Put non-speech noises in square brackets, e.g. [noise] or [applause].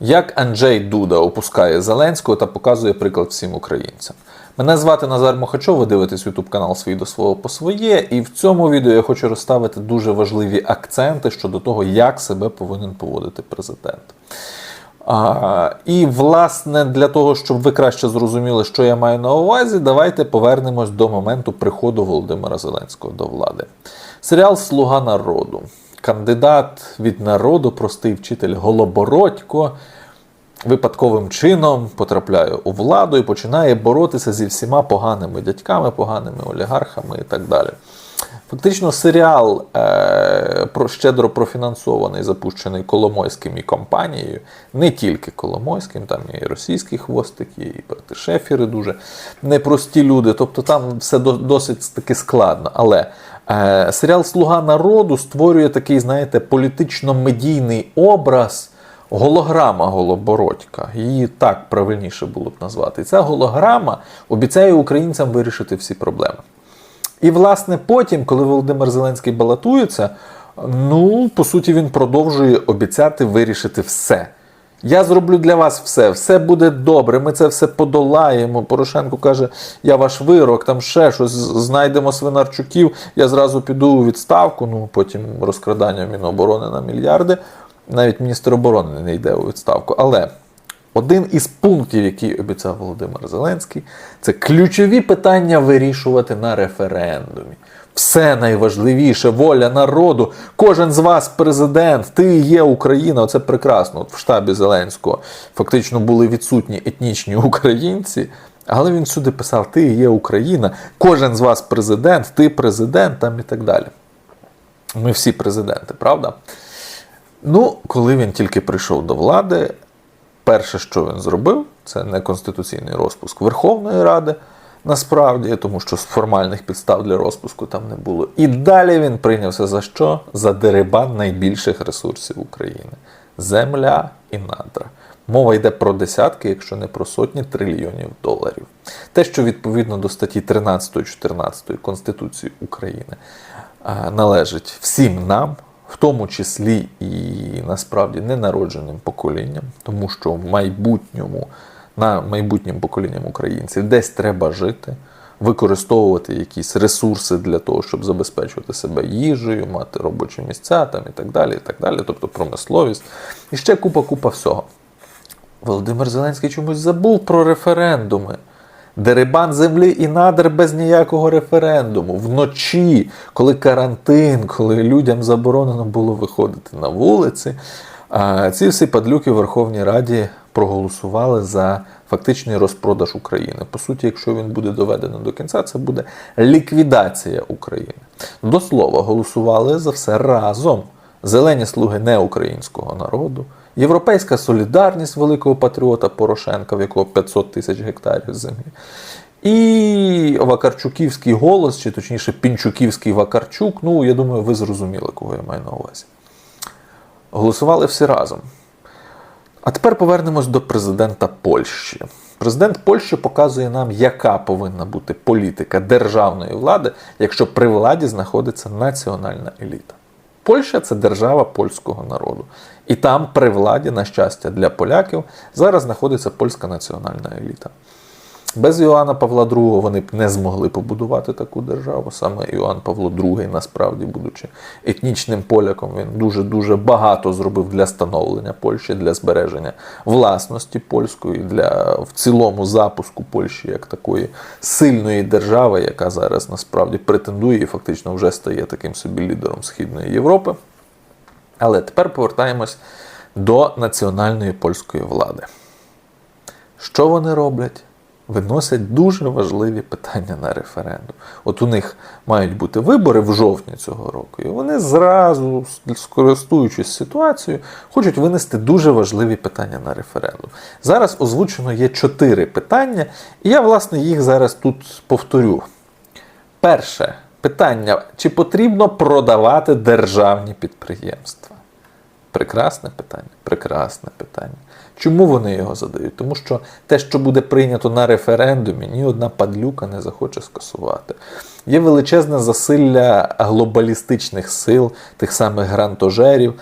Як Анджей Дуда опускає Зеленського та показує приклад всім українцям. Мене звати Назар Мохачов, ви дивитесь YouTube канал Свій до свого по своє, і в цьому відео я хочу розставити дуже важливі акценти щодо того, як себе повинен поводити президент. А, і, власне, для того, щоб ви краще зрозуміли, що я маю на увазі, давайте повернемось до моменту приходу Володимира Зеленського до влади. Серіал Слуга народу. Кандидат від народу, простий вчитель Голобородько, випадковим чином потрапляє у владу і починає боротися зі всіма поганими дядьками, поганими олігархами і так далі. Фактично, серіал е, про щедро профінансований, запущений Коломойським і компанією, не тільки Коломойським, там і російські хвостики, і Шефіри дуже непрості люди. Тобто там все до, досить таки складно. Але е, серіал Слуга народу створює такий, знаєте, політично-медійний образ. Голограма Голобородька, її так правильніше було б назвати. Ця голограма обіцяє українцям вирішити всі проблеми. І, власне, потім, коли Володимир Зеленський балотується, ну, по суті, він продовжує обіцяти вирішити все. Я зроблю для вас все, все буде добре, ми це все подолаємо. Порошенко каже, я ваш вирок, там ще щось, знайдемо свинарчуків, я зразу піду у відставку, ну потім розкрадання Міноборони на мільярди. Навіть міністр оборони не йде у відставку. Але один із пунктів, який обіцяв Володимир Зеленський, це ключові питання вирішувати на референдумі. Все найважливіше, воля народу. Кожен з вас президент, ти є Україна. Оце прекрасно. От в штабі Зеленського фактично були відсутні етнічні [laughs] українці. Але він сюди писав: Ти є Україна, кожен з вас президент, ти президент там і так далі. Ми всі президенти, правда? Ну, коли він тільки прийшов до влади, перше, що він зробив, це неконституційний розпуск Верховної Ради, насправді, тому що формальних підстав для розпуску там не було. І далі він прийнявся за що? За дерибан найбільших ресурсів України: земля і надра. Мова йде про десятки, якщо не про сотні трильйонів доларів. Те, що відповідно до статті 13-14 Конституції України належить всім нам, в тому числі і насправді ненародженим поколінням, тому що в майбутньому на майбутнім поколінням українців десь треба жити, використовувати якісь ресурси для того, щоб забезпечувати себе їжею, мати робочі місця там і так далі, і так далі, тобто промисловість і ще купа-купа всього. Володимир Зеленський чомусь забув про референдуми. Дерибан землі і надр без ніякого референдуму. Вночі, коли карантин, коли людям заборонено було виходити на вулиці, ці всі падлюки в Верховній Раді проголосували за фактичний розпродаж України. По суті, якщо він буде доведений до кінця, це буде ліквідація України. До слова, голосували за все разом. Зелені слуги неукраїнського народу, Європейська солідарність великого патріота Порошенка, в якого 500 тисяч гектарів землі, і Вакарчуківський голос, чи точніше Пінчуківський Вакарчук. Ну, я думаю, ви зрозуміли, кого я маю на увазі. Голосували всі разом. А тепер повернемось до президента Польщі. Президент Польщі показує нам, яка повинна бути політика державної влади, якщо при владі знаходиться національна еліта. Польща це держава польського народу. І там при владі, на щастя, для поляків зараз знаходиться польська національна еліта. Без Іоанна Павла II вони б не змогли побудувати таку державу. Саме Іоанн Павло II, насправді, будучи етнічним поляком, він дуже-дуже багато зробив для становлення Польщі, для збереження власності польської, для в цілому запуску Польщі як такої сильної держави, яка зараз насправді претендує і фактично вже стає таким собі лідером Східної Європи. Але тепер повертаємось до національної польської влади. Що вони роблять? Виносять дуже важливі питання на референдум. От у них мають бути вибори в жовтні цього року, і вони зразу, скористуючись ситуацією, хочуть винести дуже важливі питання на референдум. Зараз озвучено є чотири питання, і я, власне, їх зараз тут повторю. Перше питання: чи потрібно продавати державні підприємства? Прекрасне питання, прекрасне питання. Чому вони його задають? Тому що те, що буде прийнято на референдумі, ні одна падлюка не захоче скасувати. Є величезне засилля глобалістичних сил, тих самих грантожерів,